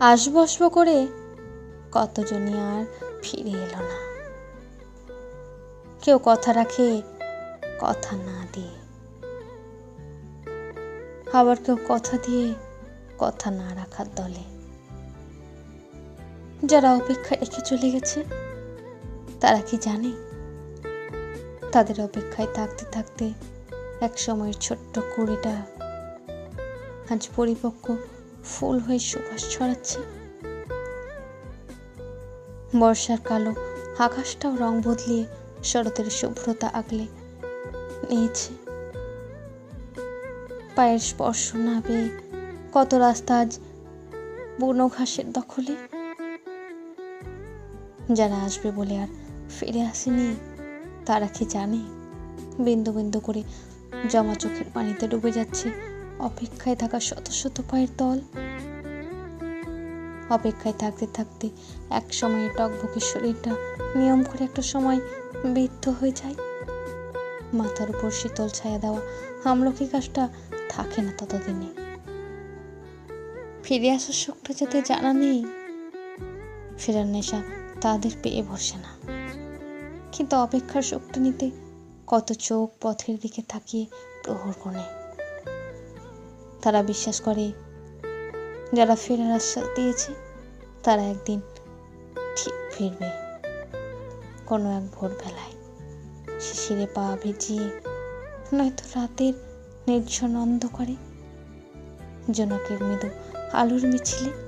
আসব আসব করে কতজনই আর ফিরে এলো না। কেউ কথা রাখে, কথা না দিয়ে। আবার কেউ কথা দিয়ে, কথা না রাখার দলে। যারা অপেক্ষা রেখে চলে গেছে, তারা কি জানে? তাদের অপেক্ষায় থাকতে থাকতে এক সময়ের ছোট্ট কুড়িটা আজ পরিপক্ক ফুল হয়ে সুবাস ছড়াচ্ছে। বর্ষার কালো আকাশটাও রং বদলিয়ে শরতের শুভ্রতা আগলে নিয়েছে। পায়ের স্পর্শ না পেয়ে কত রাস্তা আজ বুনো ঘাসের দখলে? যারা আসবে বলে আর ফিরে আসেনি, তারা কি জানে? বিন্দু বিন্দু করে জমা চোখের পানিতে ডুবে যাচ্ছে অপেক্ষায় থাকা শত শত পায়ের দল অপেক্ষায় থাকতে থাকতে এক সময় টকবকে শরীরটা নিয়ম করে একটা সময় বৃদ্ধ হয়ে যায়। মাথার উপর শীতল ছায়া দেওয়া আমলকি গাছটা থাকে না ততদিনে। ফিরে আসার শোকটা যাতে জানা নেই, ফেরার নেশা তাদের পেয়ে বসে না। কিন্তু অপেক্ষার শোকটা নিতে কত চোখ পথের দিকে তাকিয়ে প্রহর কোণে। তারা বিশ্বাস করে। যারা ফেরার আশ্বাস দিয়েছে, তারা একদিন ঠিক ফিরবে। কোনো এক ভোরবেলায় শিশিরে পা ভিজিয়ে নয়তো রাতের নির্জন অন্ধকারে জনকের মৃদু আলুর মিছিলে